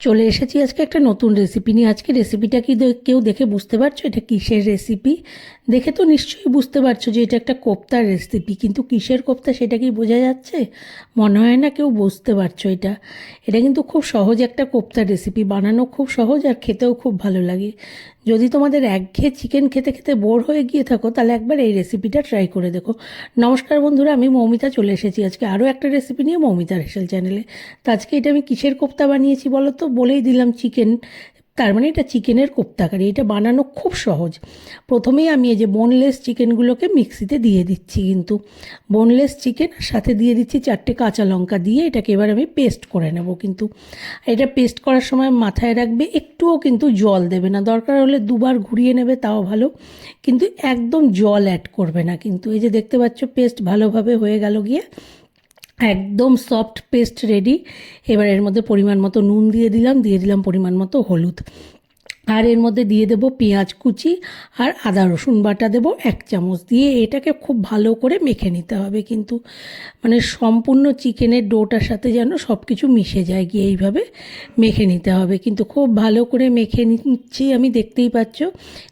চলে এসেছি আজকে একটা নতুন রেসিপি নিয়ে। আজকে রেসিপিটা কি কেউ দেখে বুঝতে পারছ? এটা কিসের রেসিপি দেখে তো নিশ্চয়ই বুঝতে পারছ যে এটা একটা কোপ্তার রেসিপি কিন্তু কিসের কোপ্তা সেটা কি বোঝা যাচ্ছে? মনে হয় না কেউ বুঝতে পারছ এটা। এটা কিন্তু খুব সহজ একটা কোপ্তার রেসিপি বানানো খুব সহজ আর খেতেও খুব ভালো লাগে। যদি তোমাদের একঘেয়ে চিকেন খেতে খেতে বোর হয়ে গিয়ে থাকো, তাহলে একবার এই রেসিপিটা ট্রাই করে দেখো। নমস্কার বন্ধুরা, আমি মৌমিতা চলে এসেছি আজকে আরও একটা রেসিপি নিয়ে মৌমিতা হেসেল চ্যানেলে তো আজকে এটা আমি কিসের কোপ্তা বানিয়েছি বলো তো? বলেই দিলাম চিকেন তার মানে এটা চিকেনের কোপ্তা কারি এটা বানানো খুব সহজ। প্রথমেই আমি এই যে বোনলেস চিকেনগুলোকে মিক্সিতে দিয়ে দিচ্ছি কিন্তু। বোনলেস চিকেন সাথে দিয়ে দিচ্ছি চারটে কাঁচা লঙ্কা দিয়ে এটাকে এবার আমি পেস্ট করে নেব কিন্তু। এটা পেস্ট করার সময় মাথায় রাখবে, একটুও কিন্তু জল দেবে না। দরকার হলে দুবার ঘুরিয়ে নেবে, তাও ভালো। কিন্তু একদম জল অ্যাড করবে না কিন্তু। এই যে দেখতে পাচ্ছ পেস্ট ভালোভাবে হয়ে গেল গিয়ে একদম সফট পেস্ট রেডি এবার এর মধ্যে পরিমাণ মতো নুন দিয়ে দিলাম দিয়ে দিলাম পরিমাণ মতো হলুদ। আর এর মধ্যে দিয়ে দেব পেঁয়াজ কুচি আর আদা রসুন বাটা দেব এক চামচ দিয়ে। এটাকে খুব ভালো করে মেখে নিতে হবে কিন্তু। মানে সম্পূর্ণ চিকেনের ডোটার সাথে যেন সব কিছু মিশে যায় গিয়ে এইভাবে মেখে নিতে হবে। কিন্তু খুব ভালো করে মেখে নিচ্ছি আমি, দেখতেই পাচ্ছ।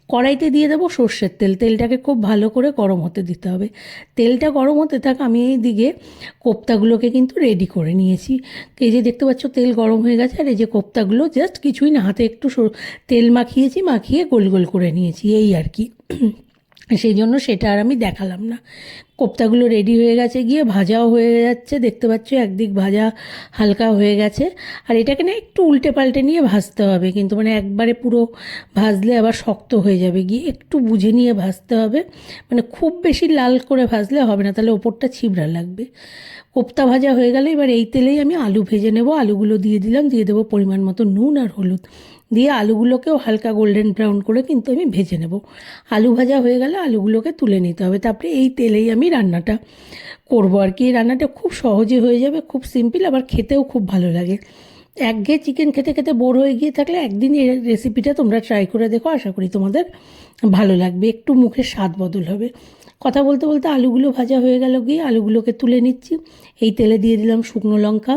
কড়াইতে দিয়ে দেবো সর্ষের তেল। তেলটাকে খুব ভালো করে গরম হতে দিতে হবে। তেলটা গরম হতে থাক, আমি এই দিকে কোপ্তাগুলোকে কিন্তু রেডি করে নিয়েছি। এই যে দেখতে পাচ্ছ, তেল গরম হয়ে গেছে। আর এই যে কোপ্তাগুলো জাস্ট কিছুই না, হাতে একটু সর- তেল মাখিয়েছি, মাখিয়ে গোল গোল করে নিয়েছি, এই আর কি। সেই জন্য সেটা আর আমি দেখালাম না। কোপ্তাগুলো রেডি হয়ে গেছে, গিয়ে ভাজাও হয়ে যাচ্ছে। দেখতে পাচ্ছ একদিক ভাজা হালকা হয়ে গেছে। আর এটাকে না একটু উল্টে পাল্টে নিয়ে ভাজতে হবে, কিন্তু মানে একবারে পুরো ভাজলে আবার শক্ত হয়ে যাবে। গিয়ে একটু বুঝে নিয়ে ভাজতে হবে। মানে খুব বেশি লাল করে ভাজলে হবে না, তাহলে ওপরটা ছিবড়া লাগবে। কোপ্তা ভাজা হয়ে গেলে এবার এই তেলেই আমি আলু ভেজে নেব। আলুগুলো দিয়ে দিলাম, দিয়ে দেবো পরিমাণ মতো নুন আর হলুদ। দিয়ে আলুগুলোকেও হালকা গোল্ডেন ব্রাউন করে কিন্তু আমি ভেজে নেব। আলু ভাজা হয়ে গেলে আলুগুলোকে তুলে নিতে হবে। তারপরে এই তেলেই আমি রান্নাটা করব আর কি। রান্নাটা খুব সহজে হয়ে যাবে, খুব সিম্পল আবার খেতেও খুব ভালো লাগে। একঘেয়ে চিকেন খেতে খেতে বোর হয়ে গিয়ে থাকলে একদিন এই রেসিপিটা তোমরা ট্রাই করে দেখো, আশা করি তোমাদের ভালো লাগবে। একটু মুখের স্বাদ বদল হবে। কথা বলতে বলতে আলুগুলো ভাজা হয়ে গেল গিয়ে, আলুগুলোকে তুলে নিচ্ছি। এই তেলে দিয়ে দিলাম শুকনো লঙ্কা।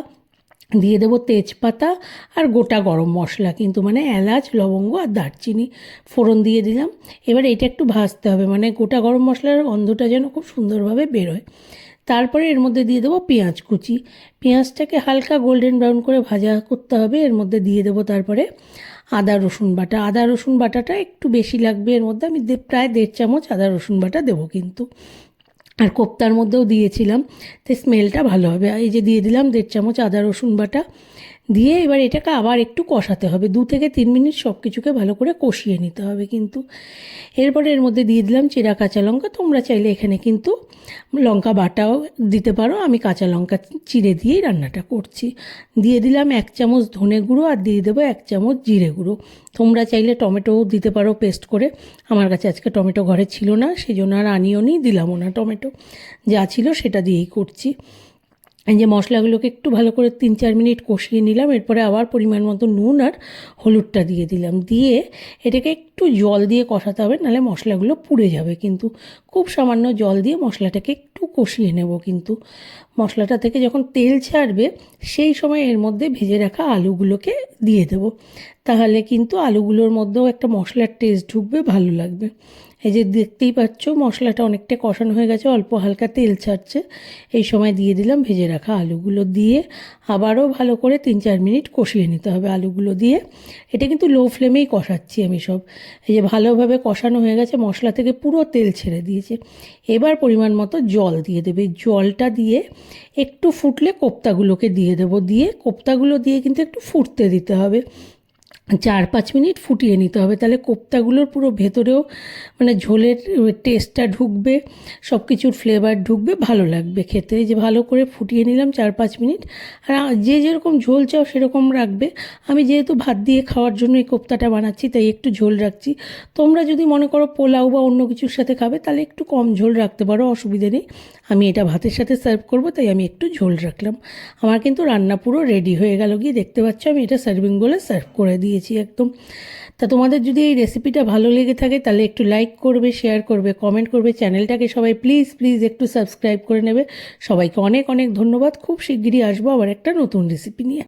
দিয়ে দেবো তেজপাতা আর গোটা গরম মশলা, কিন্তু মানে এলাচ, লবঙ্গ আর দারচিনি ফোড়ন দিয়ে দিলাম। এবার এটা একটু ভাজতে হবে মানে গোটা গরম মশলার গন্ধটা যেন খুব সুন্দরভাবে বেরোয়। তারপরে এর মধ্যে দিয়ে দেবো পেঁয়াজ কুচি। পেঁয়াজটাকে হালকা গোল্ডেন ব্রাউন করে ভাজা করতে হবে, এর মধ্যে দিয়ে দেবো তারপরে আদা, রসুন বাটা। আদা, রসুন বাটাটা একটু বেশি লাগবে, এর মধ্যে আমি প্রায় দেড় চামচ আদা, রসুন বাটা দেবো কিন্তু। আর কোপ্তার মধ্যেও দিয়েছিলাম, তো স্মেলটা ভালো হবে। এই যে দিয়ে দিলাম দেড় চামচ আদা রসুন বাটা দিয়ে এবার এটাকে আবার একটু কষাতে হবে। দু থেকে তিন মিনিট সব কিছুকে ভালো করে কষিয়ে নিতে হবে কিন্তু। এরপরে এর মধ্যে দিয়ে দিলাম চিরা কাঁচা লঙ্কা। তোমরা চাইলে এখানে কিন্তু লঙ্কা বাটাও দিতে পারো। আমি কাঁচা লঙ্কা চিড়ে দিয়েই রান্নাটা করছি। দিয়ে দিলাম এক চামচ ধনে গুঁড়ো আর দিয়ে দেবো এক চামচ জিরে গুঁড়ো। তোমরা চাইলে টমেটোও দিতে পারো পেস্ট করে। আমার কাছে আজকে টমেটো ঘরে ছিল না সেই জন্য আর আনিওনি দিলামও না টমেটো। যা ছিল সেটা দিয়েই করছি। এই যে মশলাগুলোকে একটু ভালো করে তিন চার মিনিট কষিয়ে নিলাম, এরপরে আবার পরিমাণ মতো নুন আর হলুদটা দিয়ে দিলাম। দিয়ে এটাকে একটু জল দিয়ে কষাতে হবে, নাহলে মশলাগুলো পুড়ে যাবে। কিন্তু খুব সামান্য জল দিয়ে মশলাটাকে একটু কষিয়ে নেব কিন্তু। মশলাটা থেকে যখন তেল ছাড়বে, সেই সময় এর মধ্যে ভেজে রাখা আলুগুলোকে দিয়ে দেব। তাহলে কিন্তু আলুগুলোর মধ্যেও একটা মশলার টেস্ট ঢুকবে, ভালো লাগবে। এই যে দেখতেই পাচ্ছ, মশলাটা অনেকটা কষানো হয়ে গেছে, অল্প হালকা তেল ছাড়ছে। এই সময় দিয়ে দিলাম ভেজে রাখা আলুগুলো দিয়ে আবারও ভালো করে তিন চার মিনিট কষিয়ে নিতে হবে আলুগুলো দিয়ে। এটা কিন্তু লো ফ্লেমেই কষাচ্ছি আমি সব। এই যে ভালোভাবে কষানো হয়ে গেছে, মশলা থেকে পুরো তেল ছেড়ে দিয়েছে। এবার পরিমাণ মতো জল দিয়ে দেবে। জলটা দিয়ে একটু ফুটলে কোপ্তাগুলোকে দিয়ে দেবো। দিয়ে কোপ্তাগুলো দিয়ে কিন্তু একটু ফুটতে দিতে হবে। চার পাঁচ মিনিট ফুটিয়ে নিতে হবে। তাহলে কোপ্তাগুলোর পুরো ভেতরেও মানে ঝোলের টেস্টটা ঢুকবে সব কিছুর ফ্লেভার ঢুকবে, ভালো লাগবে খেতে। যে ভালো করে ফুটিয়ে নিলাম চার পাঁচ মিনিট। আর যে যেরকম ঝোল চাও সেরকম রাখবে। আমি যেহেতু ভাত দিয়ে খাওয়ার জন্য এই কোপ্তাটা বানাচ্ছি, তাই একটু ঝোল রাখছি। তোমরা যদি মনে করো পোলাও বা অন্য কিছুর সাথে খাবে, তাহলে একটু কম ঝোল রাখতে পারো, অসুবিধে নেই। আমি এটা ভাতের সাথে সার্ভ করব, তাই আমি একটু ঝোল রাখলাম। আমার কিন্তু রান্না পুরো রেডি হয়ে গেল। গিয়ে দেখতে পাচ্ছ, আমি এটা সার্ভিং বলে সার্ভ করে দিয়েছি একদম। তা তোমাদের যদি এই রেসিপিটা ভালো লেগে থাকে, তাহলে একটু লাইক করবে শেয়ার করবে কমেন্ট করবে চ্যানেলটাকে সবাই প্লিজ প্লিজ একটু সাবস্ক্রাইব করে নেবে। সবাইকে অনেক অনেক ধন্যবাদ। খুব শিগগিরই আসব আবার একটা নতুন রেসিপি নিয়ে।